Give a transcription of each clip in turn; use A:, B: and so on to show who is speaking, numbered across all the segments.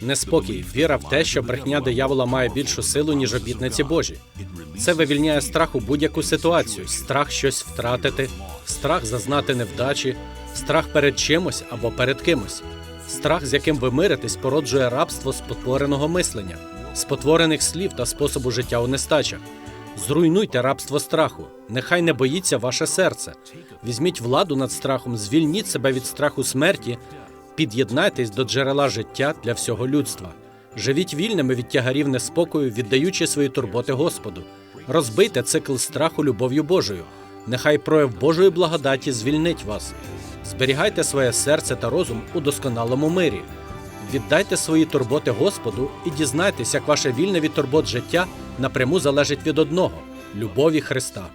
A: Неспокій, віра в те, що брехня диявола має більшу силу, ніж обітниці Божі. Це вивільняє страх у будь-яку ситуацію, страх щось втратити, страх зазнати невдачі, страх перед чимось або перед кимось. Страх, з яким ви миритесь, породжує рабство спотвореного мислення, спотворених слів та способу життя у нестачах. Зруйнуйте рабство страху. Нехай не боїться ваше серце. Візьміть владу над страхом, звільніть себе від страху смерті, під'єднайтесь до джерела життя для всього людства. Живіть вільними від тягарів неспокою, віддаючи свої турботи Господу. Розбийте цикл страху любов'ю Божою. Нехай прояв Божої благодаті звільнить вас. Зберігайте своє серце та розум у досконалому мирі. Віддайте свої турботи Господу і дізнайтесь, як ваше вільне від турбот життя напряму залежить від одного любові Христа.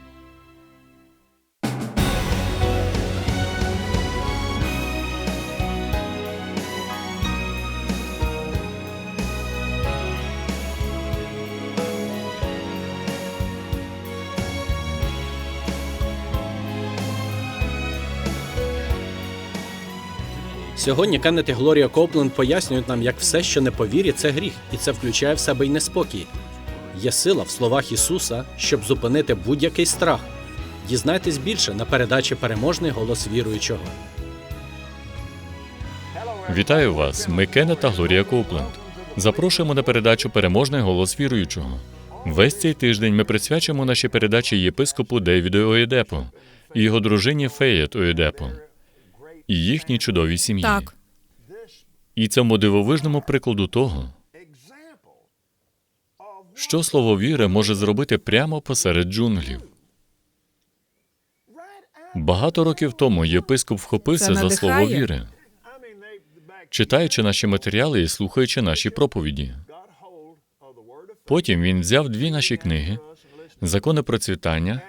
A: Сьогодні Кеннет і Глорія Копленд пояснюють нам, як все, що не по вірі, це гріх, і це включає в себе й неспокій. Є сила в словах Ісуса, щоб зупинити будь-який страх. Дізнайтесь більше на передачі Переможний голос віруючого.
B: Вітаю вас! Ми Кеннет та Глорія Копленд. Запрошуємо на передачу Переможний голос віруючого. Весь цей тиждень ми присвячимо наші передачі єпископу Дейвіду Оєдепу і його дружині Феєт Оєдепу і їхній чудовій сім'ї.
C: Так,
B: І цьому дивовижному прикладу того, що слово віри може зробити прямо посеред джунглів. Багато років тому єпископ вхопився за слово віри, читаючи наші матеріали і слухаючи наші проповіді. Потім він взяв дві наші книги Закони процвітання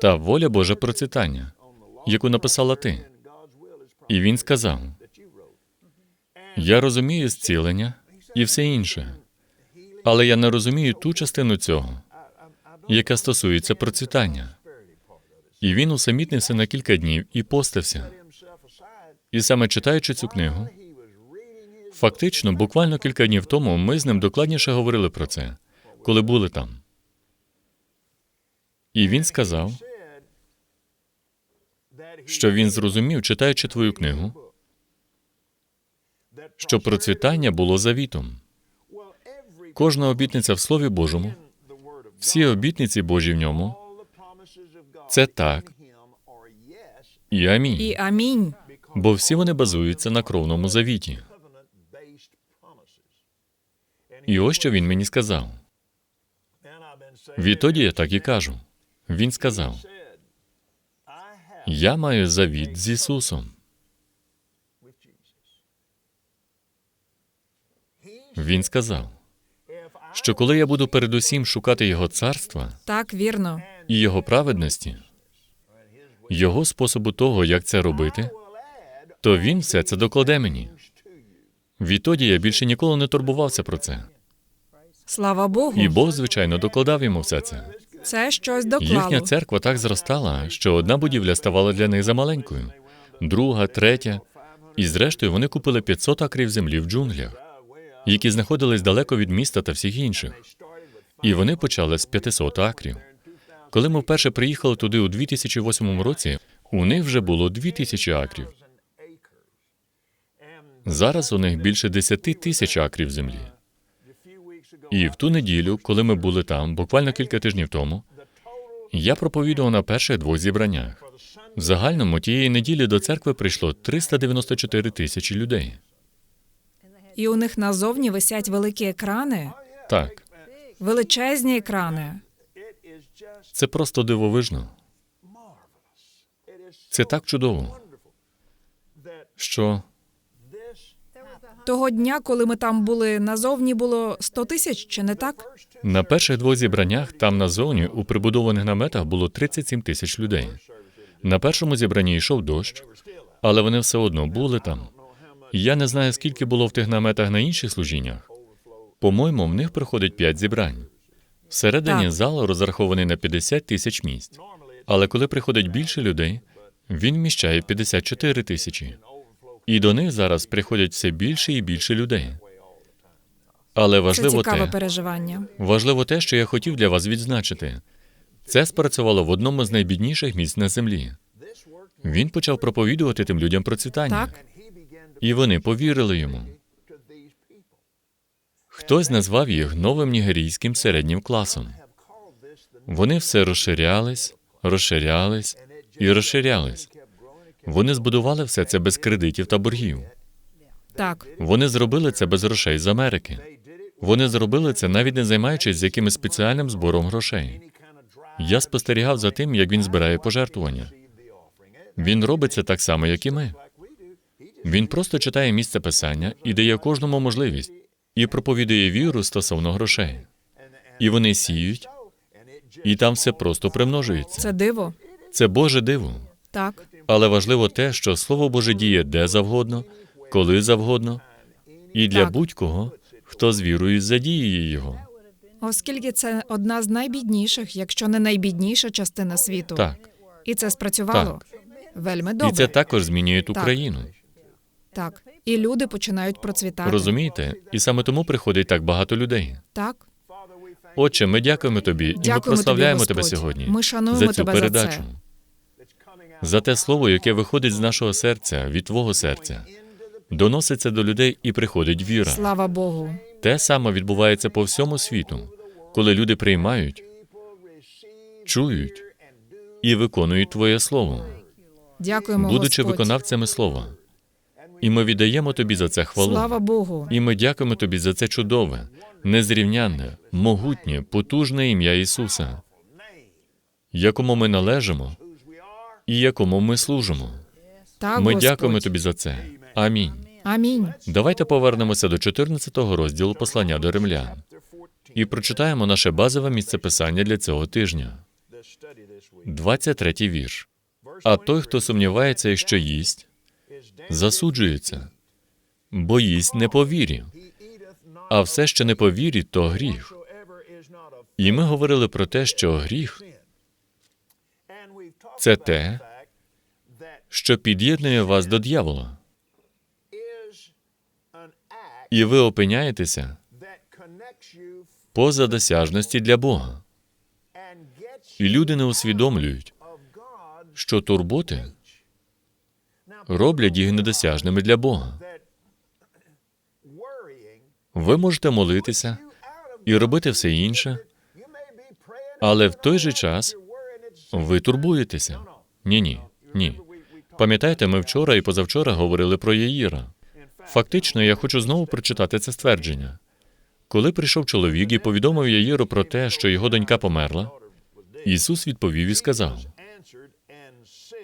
B: та Воля Божа процвітання, яку написала ти. І він сказав: Я розумію зцілення і все інше, але я не розумію ту частину цього, яка стосується процвітання. І він усамітнився на кілька днів і постився. І саме читаючи цю книгу, фактично, буквально кілька днів тому ми з ним докладніше говорили про це, коли були там. І він сказав, що він зрозумів, читаючи твою книгу, що процвітання було завітом. Кожна обітниця в Слові Божому, всі обітниці Божі в ньому це так і амінь.
C: і амінь.
B: Бо всі вони базуються на кровному завіті. І ось що він мені сказав. Відтоді я так і кажу. Він сказав: Я маю завіт з Ісусом. Він сказав, що коли я буду передусім шукати Його царства
C: Так, вірно.
B: і Його праведності, Його способу того, як це робити, то Він все це докладе мені. Відтоді я більше ніколи не турбувався про це.
C: Слава Богу.
B: І Бог, звичайно, докладав йому все це.
C: Це щось
B: Їхня
C: доклало.
B: церква так зростала, що одна будівля ставала для них замаленькою, друга, третя. І зрештою вони купили 500 акрів землі в джунглях, які знаходились далеко від міста та всіх інших. І вони почали з 500 акрів. Коли ми вперше приїхали туди у 2008 році, у них вже було 2000 акрів. Зараз у них більше 10 тисяч акрів землі. І в ту неділю, коли ми були там, буквально кілька тижнів тому, я проповідував на перших двох зібраннях. В загальному тієї неділі до церкви прийшло 394 тисячі людей.
C: І у них назовні висять великі екрани,
B: Так,
C: величезні екрани.
B: це просто дивовижно. Це так чудово, що
C: Того дня, коли ми там були, назовні було 100 тисяч, чи не так?
B: на перших двох зібраннях там назовні у прибудованих наметах було 37 тисяч людей. На першому зібранні йшов дощ, але вони все одно були там. І Я не знаю, скільки було в тих наметах на інших служіннях. По-моєму, в них приходить п'ять зібрань. Всередині
C: Так.
B: зал розрахований на 50 тисяч місць. Але коли приходить більше людей, він вміщає 54 тисячі. І до них зараз приходять все більше і більше людей. Але
C: Це
B: важливо
C: цікаве
B: те,
C: переживання.
B: важливо те, що я хотів для вас відзначити. Це спрацювало в одному з найбідніших місць на землі. Він почав проповідувати тим людям процвітання,
C: Так,
B: і вони повірили йому. Хтось назвав їх новим нігерійським середнім класом. Вони все розширялись, розширялись і розширялись. Вони збудували все це без кредитів та боргів.
C: так,
B: Вони зробили це без грошей з Америки. Вони зробили це навіть не займаючись якимось спеціальним збором грошей. Я спостерігав за тим, як він збирає пожертвування. Він робить це так само, як і ми. Він просто читає місце писання і дає кожному можливість і проповідує віру стосовно грошей. І вони сіють, і там все просто примножується.
C: це диво.
B: Це Боже диво.
C: Так,
B: Але важливо те, що Слово Боже діє де завгодно, коли завгодно, і для будь-кого, хто з вірою задіює його.
C: оскільки це одна з найбідніших, якщо не найбідніша частина світу.
B: Так.
C: І це спрацювало. Вельми добре.
B: І це також змінює ту
C: Так.
B: країну.
C: Так. І люди починають процвітати.
B: Розумієте? І саме тому приходить так багато людей.
C: Так.
B: Отче, ми дякуємо тобі, і ми прославляємо
C: тобі,
B: тебе сьогодні
C: Ми шануємо
B: за цю
C: тебе за
B: передачу.
C: це.
B: За те слово, яке виходить з нашого серця, від твого серця, доноситься до людей і приходить віра.
C: Слава Богу.
B: Те саме відбувається по всьому світу, коли люди приймають, чують і виконують Твоє Слово,
C: Дякуємо,
B: будучи
C: Господь.
B: виконавцями Слова. І ми віддаємо Тобі за це хвалу.
C: Слава Богу.
B: І ми дякуємо Тобі за це чудове, незрівнянне, могутнє, потужне ім'я Ісуса, якому ми належимо і якому ми служимо.
C: Так,
B: Ми
C: Господь.
B: дякуємо Тобі за це. Амінь.
C: Амінь.
B: Давайте повернемося до 14-го розділу послання до римлян і прочитаємо наше базове місце писання для цього тижня. 23 вірш. А той, хто сумнівається, що їсть, засуджується, бо їсть не по вірі, а все, що не по вірі, то гріх. І ми говорили про те, що гріх це те, що під'єднує вас до дьявола, і ви опиняєтеся поза досяжності для Бога. І люди не усвідомлюють, що турботи роблять їх недосяжними для Бога. Ви можете молитися і робити все інше, але в той же час ви турбуєтеся. Ні, ні, ні. Пам'ятаєте, ми вчора і позавчора говорили про Яїра. Фактично, я хочу знову прочитати це ствердження. Коли прийшов чоловік і повідомив Яїру про те, що його донька померла, Ісус відповів і сказав: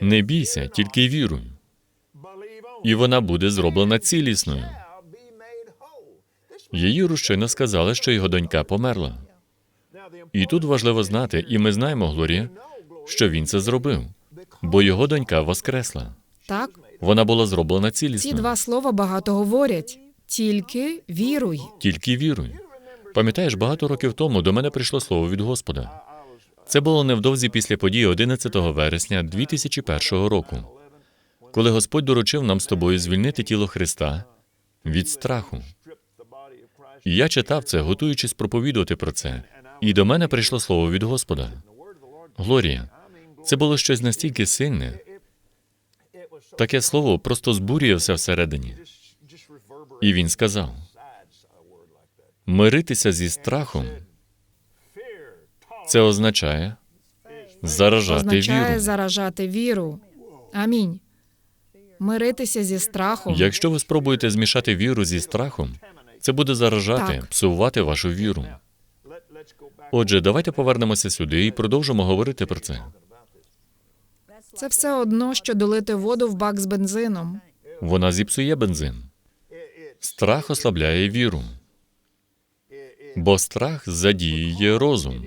B: Не бійся, тільки віруй, і вона буде зроблена цілісною. Яїру щойно сказали, що його донька померла. І тут важливо знати, і ми знаємо, Глорія, що він це зробив, бо його донька воскресла.
C: Так.
B: Вона була зроблена
C: Ці два слова багато говорять. Тільки віруй.
B: Тільки віруй. Пам'ятаєш, багато років тому до мене прийшло слово від Господа. Це було невдовзі після події 11 вересня 2001 року, коли Господь доручив нам з тобою звільнити тіло Христа від страху. І я читав це, готуючись проповідувати про це. І до мене прийшло слово від Господа. Глорія, це було щось настільки сильне. Таке слово просто збурює все всередині. І він сказав: миритися зі страхом це означає заражати
C: Означає
B: віру.
C: заражати віру. Амінь. Миритися зі страхом.
B: Якщо ви спробуєте змішати віру зі страхом, це буде заражати,
C: Так.
B: псувати вашу віру. Отже, давайте повернемося сюди і продовжимо говорити про це.
C: Це все одно, що долити воду в бак з бензином.
B: Вона зіпсує бензин. Страх ослабляє віру, бо страх задіює розум.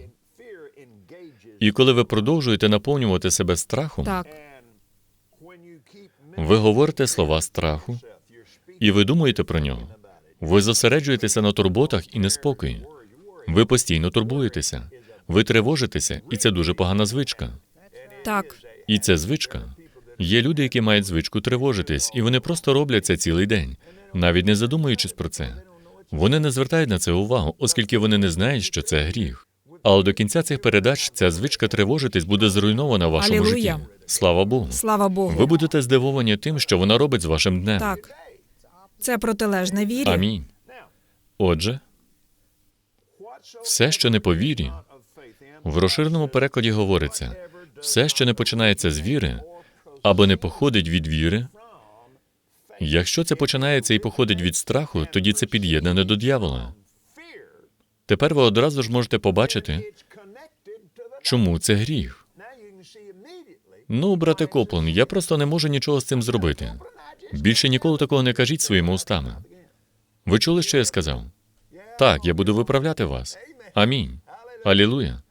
B: І коли ви продовжуєте наповнювати себе страхом,
C: Так,
B: ви говорите слова страху, і ви думаєте про нього. Ви зосереджуєтеся на турботах і неспокої. Ви постійно турбуєтеся, ви тривожитеся, і це дуже погана звичка.
C: так,
B: І це звичка, Є люди, які мають звичку тривожитись, і вони просто роблять це цілий день, навіть не задумуючись про це. Вони не звертають на це увагу, оскільки вони не знають, що це гріх. Але до кінця цих передач ця звичка тривожитись буде зруйнована в вашому
C: Алілуя.
B: житті. Слава Богу.
C: Слава Богу.
B: Ви будете здивовані тим, що вона робить з вашим днем.
C: Так. Це протилежне вірі.
B: Амінь. Отже, все, що не по вірі, в розширеному перекладі говориться: все, що не починається з віри або не походить від віри. Якщо це починається і походить від страху, тоді це під'єднане до дьявола. Тепер ви одразу ж можете побачити, чому це гріх. Ну, брате Коплан, я просто не можу нічого з цим зробити. Більше ніколи такого не кажіть своїми устами. Ви чули, що я сказав? Так, я буду виправляти вас. Амінь. Алілуя.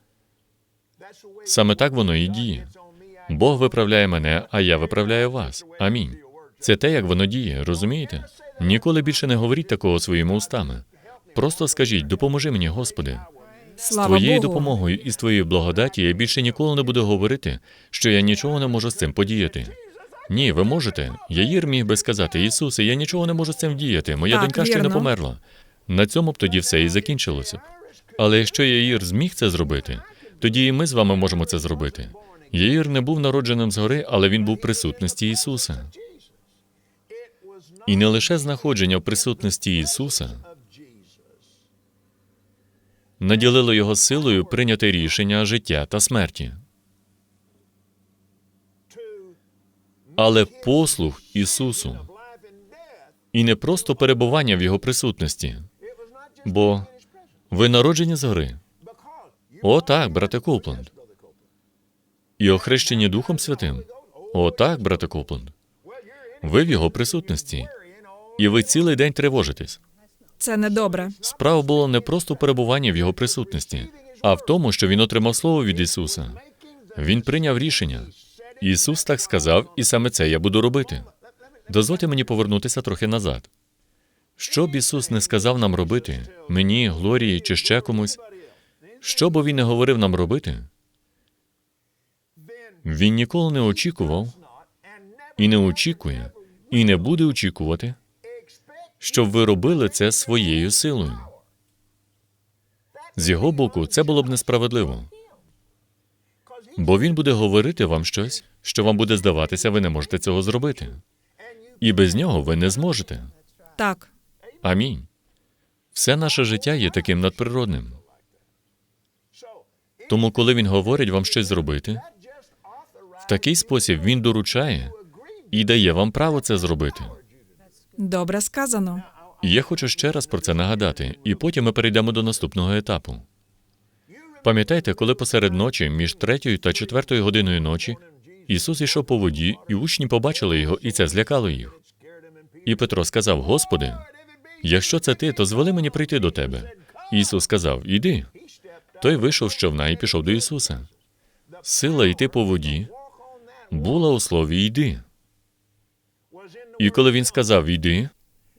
B: Саме так воно і діє. Бог виправляє мене, а я виправляю вас. Амінь. Це те, як воно діє, розумієте? Ніколи більше не говоріть такого своїми устами. Просто скажіть, допоможи мені, Господи. З твоєю
C: Богу.
B: допомогою і з твоєю благодаті я більше ніколи не буду говорити, що я нічого не можу з цим подіяти. Ні, ви можете. Яїр міг би сказати, Ісусе, я нічого не можу з цим вдіяти. Моя
C: Так,
B: донька ще не
C: вірно.
B: померла. На цьому б тоді все і закінчилося. б. Але якщо Яїр зміг це зробити, тоді і ми з вами можемо це зробити. Яїр не був народженим згори, але він був в присутності Ісуса. І не лише знаходження в присутності Ісуса наділило його силою прийняти рішення життя та смерті. Але послух Ісусу і не просто перебування в Його присутності, бо ви народжені згори. О, так, брате Копланд. І охрещені Духом Святим. О, так, брате Копланд. Ви в його присутності, і ви цілий день тривожитесь.
C: Це недобре.
B: Справа була не просто в перебуванні в його присутності, а в тому, що він отримав слово від Ісуса. Він прийняв рішення. Ісус так сказав, і саме це я буду робити. Дозвольте мені повернутися трохи назад. Що б Ісус не сказав нам робити, мені, Глорії чи ще комусь, що б він не говорив нам робити, він ніколи не очікував і не очікує, і не буде очікувати, щоб ви робили це своєю силою. З його боку, це було б несправедливо. Бо він буде говорити вам щось, що вам буде здаватися, ви не можете цього зробити. І без нього ви не зможете.
C: Так.
B: Амінь. Все наше життя є таким надприродним. Тому, коли він говорить вам щось зробити, в такий спосіб він доручає і дає вам право це зробити.
C: Добре сказано.
B: І я хочу ще раз про це нагадати, і потім ми перейдемо до наступного етапу. Пам'ятаєте, коли посеред ночі, між третьою та четвертою годиною ночі, Ісус йшов по воді, і учні побачили його, і це злякало їх. І Петро сказав: Господи, якщо це ти, то звели мені прийти до тебе. Ісус сказав: Іди. Той вийшов з човна і пішов до Ісуса. Сила йти по воді була у слові йди. І коли він сказав йди,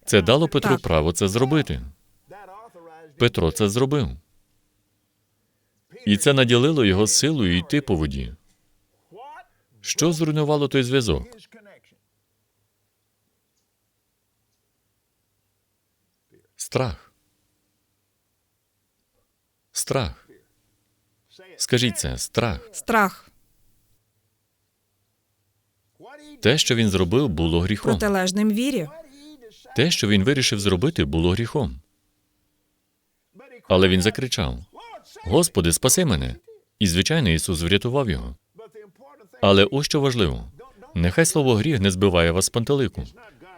B: це дало Петру
C: Так.
B: право це зробити. Петро це зробив. І це наділило його силою йти по воді. Що зруйнувало той зв'язок? Страх. Страх. Скажіть це, страх.
C: Страх.
B: Те, що він зробив, було гріхом.
C: Протилежним вірі.
B: Те, що він вирішив зробити, було гріхом. Але він закричав: Господи, спаси мене! І, звичайно, Ісус врятував його. Але ось що важливо: нехай слово гріх не збиває вас з пантелику.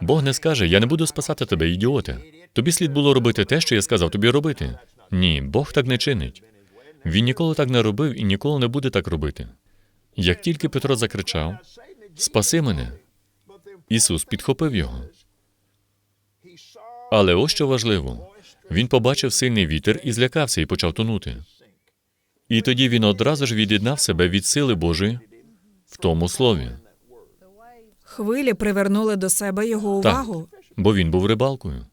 B: Бог не скаже: Я не буду спасати тебе, ідіоте. Тобі слід було робити те, що я сказав тобі робити. Ні, Бог так не чинить. Він ніколи так не робив і ніколи не буде так робити. Як тільки Петро закричав: Спаси мене, Ісус підхопив його. Але ось що важливо: він побачив сильний вітер і злякався і почав тонути. І тоді він одразу ж від'єднав себе від сили Божої в тому слові,
C: Хвилі привернули до себе його
B: Так.
C: увагу.
B: бо він був рибалкою.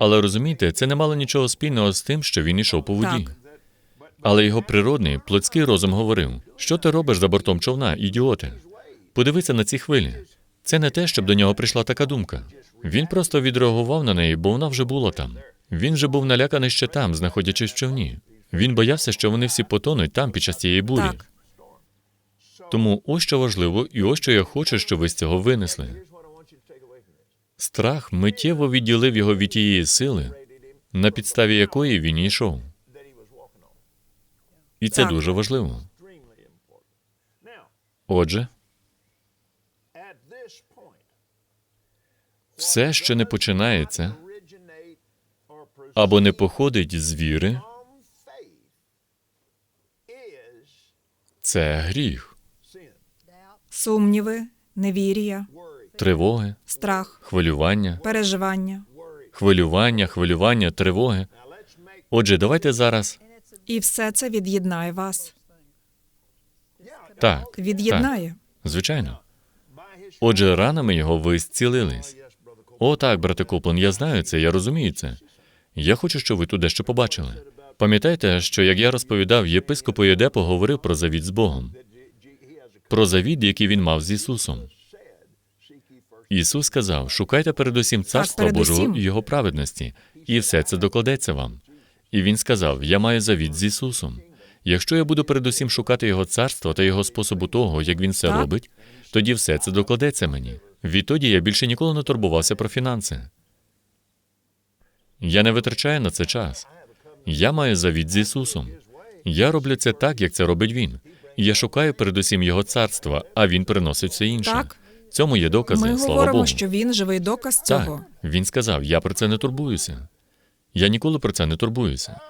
B: Але розумієте, це не мало нічого спільного з тим, що він ішов по воді.
C: Так.
B: Але його природний, плотський розум говорив: що ти робиш за бортом човна, ідіоте? Подивися на ці хвилі. Це не те, щоб до нього прийшла така думка. Він просто відреагував на неї, бо вона вже була там. Він же був наляканий ще там, знаходячись в човні. Він боявся, що вони всі потонуть там під час цієї бурі.
C: Так.
B: Тому ось що важливо, і ось що я хочу, щоб ви з цього винесли. Страх миттєво відділив його від тієї сили, на підставі якої він йшов. І це дуже важливо. Отже, все, що не починається або не походить з віри, це гріх,
C: Сумніви, невір'я,
B: тривоги,
C: страх,
B: хвилювання,
C: переживання.
B: хвилювання, хвилювання, тривоги. Отже, давайте зараз
C: І все це від'єднає вас.
B: так,
C: Від'єднає.
B: звичайно. Отже, ранами його ви зцілились. О, так, брате Коплен, я знаю це, я розумію це. Я хочу, щоб ви тут дещо побачили. Пам'ятаєте, що як я розповідав, єпископ Єдепо говорив про завіт з Богом, про завіт, який він мав з Ісусом. Ісус сказав: шукайте передусім царства
C: передусім.
B: Божого і Його праведності, і все це докладеться вам. І він сказав: Я маю завіт з Ісусом. Якщо я буду передусім шукати Його царства та Його способу того, як він це робить, тоді все це докладеться мені. Відтоді я більше ніколи не турбувався про фінанси. Я не витрачаю на це час. Я маю завіт з Ісусом. Я роблю це так, як це робить Він. Я шукаю передусім Його царства, а Він приносить все інше.
C: Так.
B: Цьому є докази,
C: Ми
B: слава
C: говоримо,
B: Богу.
C: що він живий доказ цього.
B: Так, він сказав: я про це не турбуюся. Я ніколи про це не турбуюся.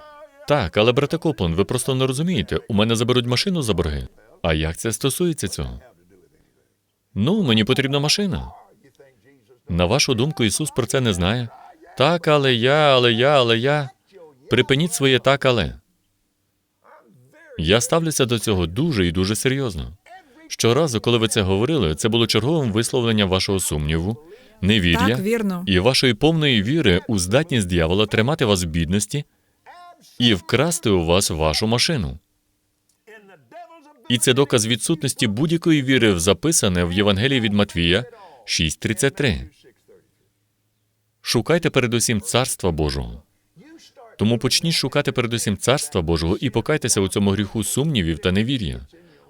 B: Так, але брате Коплен, ви просто не розумієте. У мене заберуть машину за борги. А як це стосується цього? Ну, мені потрібна машина. На вашу думку, Ісус про це не знає. Так, але я, але я, але я. Припиніть своє так, але. Я ставлюся до цього дуже і дуже серйозно. Щоразу, коли ви це говорили, це було черговим висловленням вашого сумніву, невір'я
C: Так, вірно.
B: і вашої повної віри у здатність дьявола тримати вас в бідності і вкрасти у вас вашу машину. І це доказ відсутності будь-якої віри в записане в Євангелії від Матвія 6.33. Шукайте передусім царства Божого. Тому почніть шукати передусім царства Божого і покайтеся у цьому гріху сумнівів та невір'я,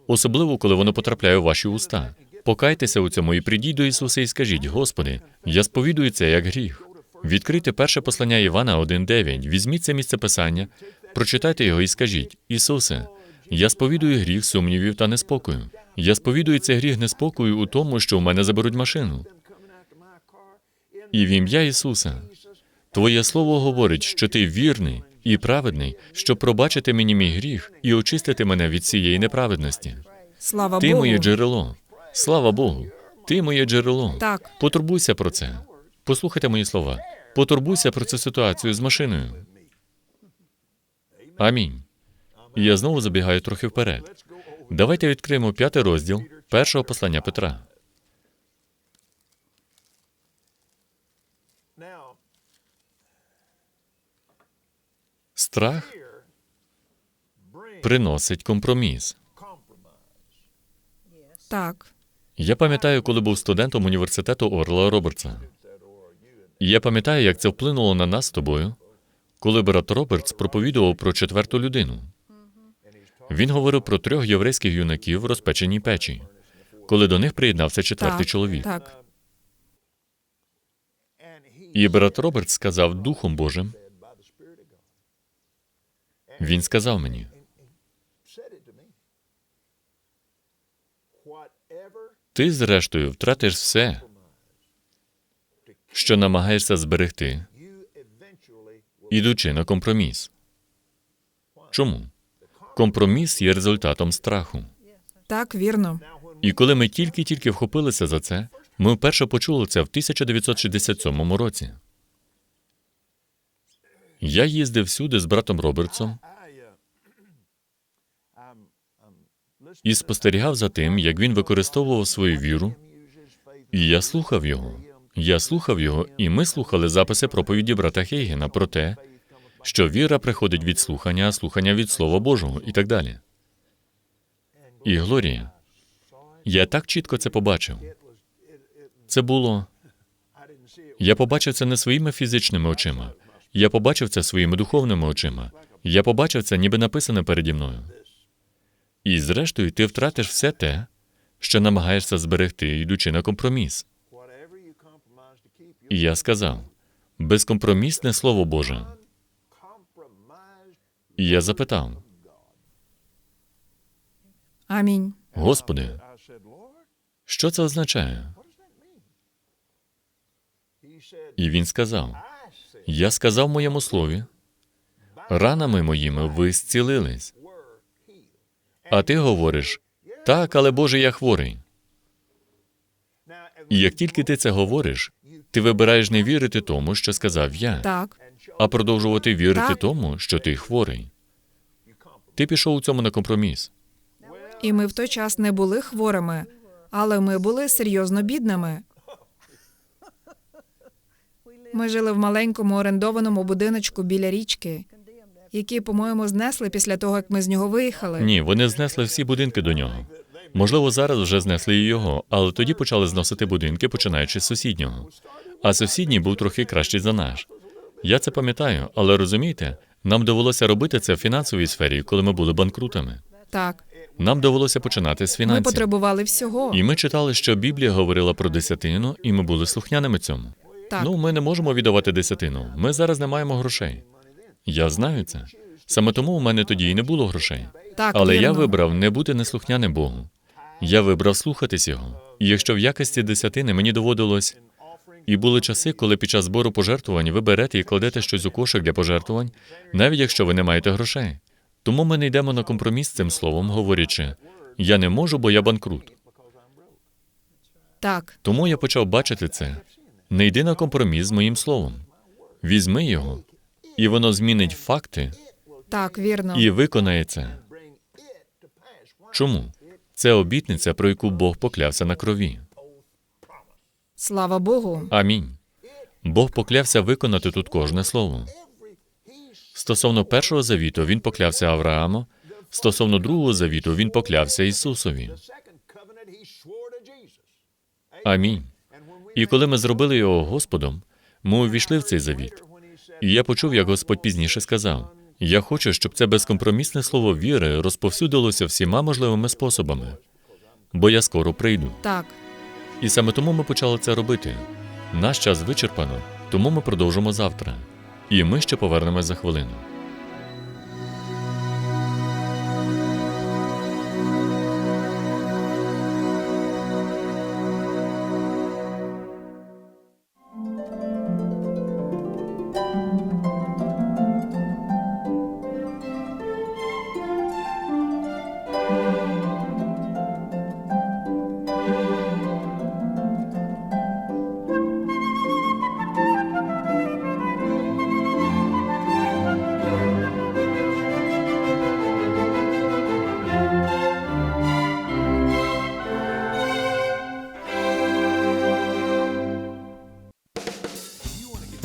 B: особливо коли воно потрапляє у ваші уста. Покайтеся у цьому і прийдіть до Ісуса і скажіть: Господи, я сповідую це як гріх. Відкрийте перше послання Івана 1.9, візьміть це місце писання, прочитайте його і скажіть: Ісусе, я сповідую гріх сумнівів та неспокою. Я сповідую цей гріх неспокою у тому, що в мене заберуть машину. І в ім'я Ісуса. Твоє слово говорить, що ти вірний і праведний, щоб пробачити мені мій гріх і очистити мене від цієї неправедності.
C: Слава
B: Ти
C: Богу.
B: моє джерело. Слава Богу. Ти моє джерело.
C: Так.
B: Потурбуйся про це. Послухайте мої слова. Потурбуйся про цю ситуацію з машиною. Амінь. І я знову забігаю трохи вперед. Давайте відкриємо п'ятий розділ першого послання Петра. Страх приносить компроміс.
C: Так.
B: Я пам'ятаю, коли був студентом університету Орла Робертса. Я пам'ятаю, як це вплинуло на нас з тобою, коли брат Робертс проповідував про четверту людину. Він говорив про трьох єврейських юнаків в розпеченій печі, коли до них приєднався четвертий
C: так.
B: чоловік.
C: Так.
B: І брат Робертс сказав Духом Божим. Він сказав мені: ти, зрештою, втратиш все, що намагаєшся зберегти, ідучи на компроміс. Чому? Компроміс є результатом страху.
C: Так, вірно.
B: І коли ми тільки-тільки вхопилися за це, ми вперше почули це в 1967 році. Я їздив всюди з братом Робертсом і спостерігав за тим, як він використовував свою віру, і я слухав його. Я слухав його, і ми слухали записи проповіді брата Хейгена про те, що віра приходить від слухання, слухання від Слова Божого і так далі. І Глорія, Я так чітко це побачив. Це було. Я побачив це не своїми фізичними очима. Я побачив це своїми духовними очима. Я побачив це, ніби написане переді мною. І зрештою, ти втратиш все те, що намагаєшся зберегти, йдучи на компроміс. І я сказав: безкомпромісне слово Боже. І я запитав:
C: Амінь.
B: Господи, що це означає? І він сказав: Я сказав моєму слові, ранами моїми ви зцілились. А ти говориш, так, але Боже, я хворий. І як тільки ти це говориш, ти вибираєш не вірити тому, що сказав я,
C: Так,
B: а продовжувати вірити
C: Так.
B: тому, що ти хворий. Ти пішов у цьому на компроміс.
C: і ми в той час не були хворими, але ми були серйозно бідними. Ми жили в маленькому орендованому будиночку біля річки, який, по-моєму, знесли після того, як ми з нього виїхали.
B: Ні, вони знесли всі будинки до нього. Можливо, зараз вже знесли і його, але тоді почали зносити будинки, починаючи з сусіднього. А сусідній був трохи кращий за наш. Я це пам'ятаю, але розумієте, нам довелося робити це в фінансовій сфері, коли ми були банкрутами.
C: Так,
B: Нам довелося починати з
C: ми потребували всього.
B: І ми читали, що Біблія говорила про десятину, і ми були слухняними цьому.
C: Так,
B: Ну, ми не можемо віддавати десятину. Ми зараз не маємо грошей. Я знаю це. Саме тому у мене тоді і не було грошей.
C: так,
B: Але я
C: вірно.
B: вибрав не бути неслухняним Богу. Я вибрав слухатись його. І якщо в якості десятини мені доводилось, і були часи, коли під час збору пожертвувань ви берете і кладете щось у кошик для пожертвувань, навіть якщо ви не маєте грошей. Тому ми не йдемо на компроміс з цим словом, говорячи, я не можу, бо я банкрут.
C: Так,
B: Тому я почав бачити це. Не йди на компроміс з моїм словом. Візьми його, і воно змінить факти
C: так, вірно.
B: і виконає це. Чому? Це обітниця, про яку Бог поклявся на крові.
C: Слава Богу.
B: Амінь. Бог поклявся виконати тут кожне слово. Стосовно першого завіту він поклявся Аврааму, стосовно другого завіту він поклявся Ісусові. Амінь. І коли ми зробили його Господом, ми увійшли в цей завіт. І я почув, як Господь пізніше сказав: Я хочу, щоб це безкомпромісне слово віри розповсюдилося всіма можливими способами, бо я скоро прийду.
C: Так,
B: І саме тому ми почали це робити. Наш час вичерпано, тому ми продовжимо завтра. І ми ще повернемось за хвилину.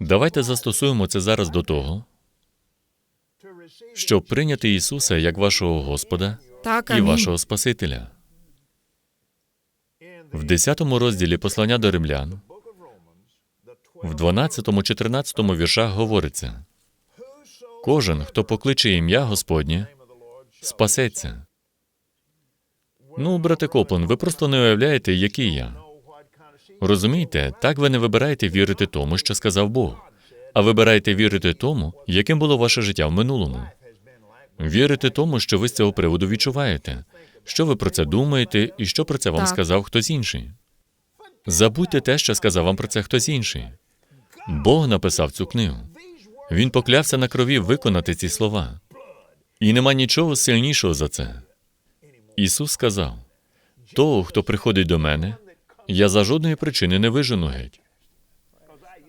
B: Давайте застосуємо це зараз до того, щоб прийняти Ісуса як вашого Господа
C: так,
B: і вашого Спасителя. В 10 розділі послання до римлян, в 12-14 віршах говориться: кожен, хто покличе ім'я Господнє, спасеться. Ну, брате Коплен, ви просто не уявляєте, який я. Розумієте, так ви не вибираєте вірити тому, що сказав Бог, а вибираєте вірити тому, яким було ваше життя в минулому. Вірите тому, що ви з цього приводу відчуваєте, що ви про це думаєте і що про це вам
C: Так.
B: сказав хтось інший. Забудьте те, що сказав вам про це хтось інший. Бог написав цю книгу. Він поклявся на крові виконати ці слова. І нема нічого сильнішого за це. Ісус сказав: Того, хто приходить до мене, я за жодної причини не вижену геть.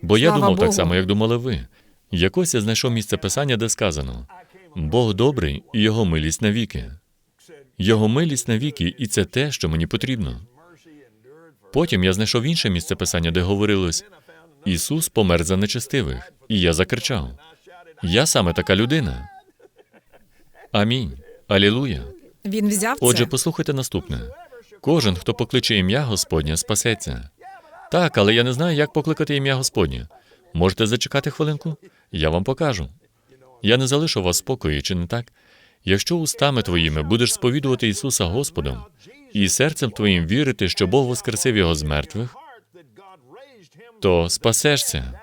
B: Бо я
C: Слава
B: думав
C: Богу.
B: так само, як думали ви. Якось я знайшов місце писання, де сказано: Бог добрий і його милість навіки. Його милість навіки, і це те, що мені потрібно. Потім я знайшов інше місце писання, де говорилось: Ісус помер за нечестивих, і я закричав: Я саме така людина. Амінь. Алілуя.
C: Він взяв
B: Отже, послухайте наступне: кожен, хто покличе ім'я Господнє, спасеться. Так, але я не знаю, як покликати ім'я Господнє. Можете зачекати хвилинку? Я вам покажу. Я не залишу вас спокою, чи не так? Якщо устами твоїми будеш сповідувати Ісуса Господом і серцем твоїм вірити, що Бог воскресив його з мертвих, то спасешся.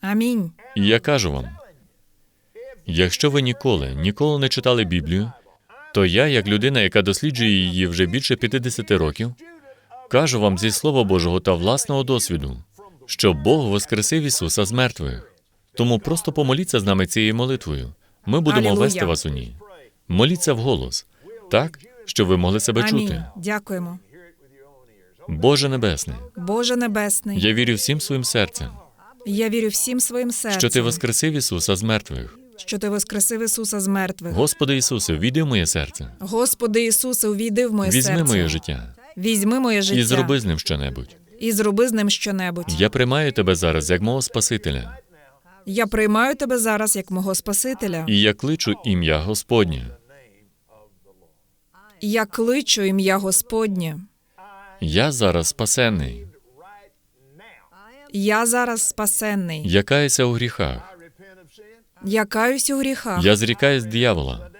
C: Амінь.
B: І я кажу вам: якщо ви ніколи, ніколи не читали Біблію, то я, як людина, яка досліджує її вже більше 50 років, кажу вам зі Слова Божого та власного досвіду, що Бог воскресив Ісуса з мертвих. Тому просто помоліться з нами цією молитвою. Ми будемо
C: Алілуя.
B: вести вас у ній. Моліться вголос, так, щоб ви могли себе
C: Амінь.
B: чути.
C: Дякуємо.
B: Боже Небесний,
C: Боже Небесний,
B: я вірю всім своїм серцем,
C: я вірю всім своїм серцем,
B: що Ти воскресив Ісуса з мертвих.
C: Що ти воскресив Ісуса з мертвих.
B: Господи Ісусе, війди в моє серце.
C: Господи Ісусе, увійди в моє
B: Візьми
C: серце.
B: моє життя
C: Візьми моє життя.
B: і зроби з ним щонебудь.
C: І зроби з ним щонебудь.
B: Я приймаю тебе зараз як мого Спасителя,
C: Я приймаю тебе зараз як мого Спасителя.
B: і я кличу ім'я Господнє.
C: Я кличу ім'я Господнє.
B: Я зараз спасенний.
C: Я зараз спасенний.
B: Я каюся у гріхах.
C: Я каюсь у гріхах.
B: Я зрікаюсь диявола.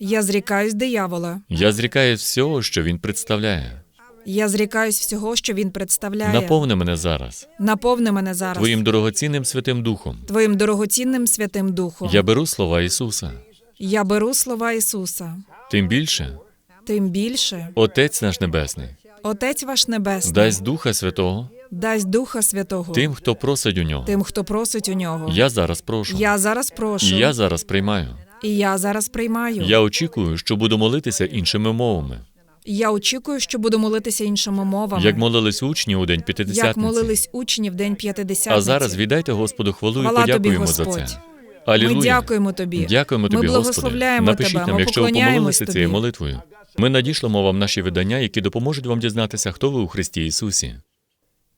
C: Я зрікаюсь диявола.
B: Я зрікаюсь всього, що він представляє.
C: Я зрікаюсь всього, що він представляє.
B: Наповни мене зараз
C: Наповни мене зараз
B: твоїм дорогоцінним святим духом.
C: Твоїм дорогоцінним святим Духом.
B: Я беру слова Ісуса.
C: Я беру слова Ісуса.
B: Тим більше,
C: Тим більше,
B: Отець наш Небесний,
C: Отець ваш Небесний
B: дасть Духа Святого
C: дасть Духа Святого
B: тим, хто просить у нього.
C: тим, хто просить у нього.
B: Я зараз прошу.
C: Я зараз прошу.
B: І я зараз приймаю.
C: І я зараз приймаю.
B: Я очікую, що буду молитися іншими мовами,
C: Я очікую, що буду молитися іншими мовами.
B: як молились учні у день
C: Як молились учні в день п'ятидесятниці.
B: А зараз віддайте Господу хвалу і
C: Хвала тобі,
B: подякуємо за
C: Господь.
B: це. Алілуя.
C: Ми дякуємо тобі.
B: Дякуємо тобі,
C: Ми
B: Господи.
C: благословляємо
B: Напишіть
C: тебе.
B: нам,
C: Ми
B: якщо ви
C: поклоняємось
B: помолилися
C: тобі.
B: цією молитвою. Ми надішлемо вам наші видання, які допоможуть вам дізнатися, хто ви у Христі Ісусі.